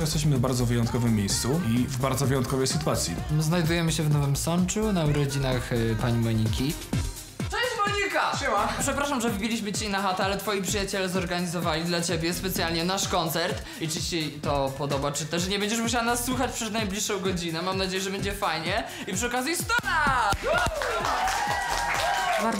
jesteśmy w bardzo wyjątkowym miejscu i w bardzo wyjątkowej sytuacji. Znajdujemy się w Nowym Sączu na urodzinach y, pani Moniki. Cześć Monika! Siema! Przepraszam, że wbiliśmy ci na chatę, ale twoi przyjaciele zorganizowali dla ciebie specjalnie nasz koncert. I czy ci to podoba, czy też nie będziesz musiała nas słuchać przez najbliższą godzinę. Mam nadzieję, że będzie fajnie. I przy okazji stona!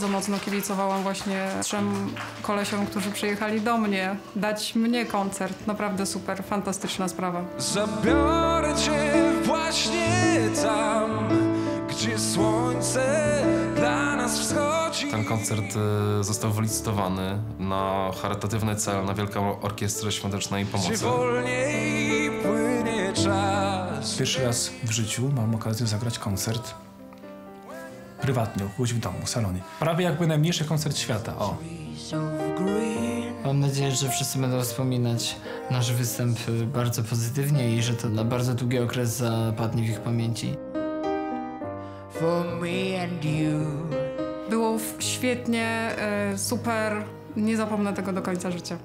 Bardzo mocno kibicowałam właśnie trzem kolesiom, którzy przyjechali do mnie, dać mnie koncert. Naprawdę super, fantastyczna sprawa. Zabiorę cię właśnie tam, gdzie słońce dla nas wschodzi. Ten koncert y, został wylicytowany na charytatywny cel, na Wielką Orkiestrę Świątecznej Pomocy. wolniej płynie czas. Pierwszy raz w życiu mam okazję zagrać koncert prywatnie, u kogoś w domu, w salonie. Prawie jakby najmniejszy koncert świata, o. Mam nadzieję, że wszyscy będą wspominać nasz występ y, bardzo pozytywnie i że to na bardzo długi okres zapadnie w ich pamięci. for me and you. Było świetnie, e, super, nie zapomnę tego do końca życia.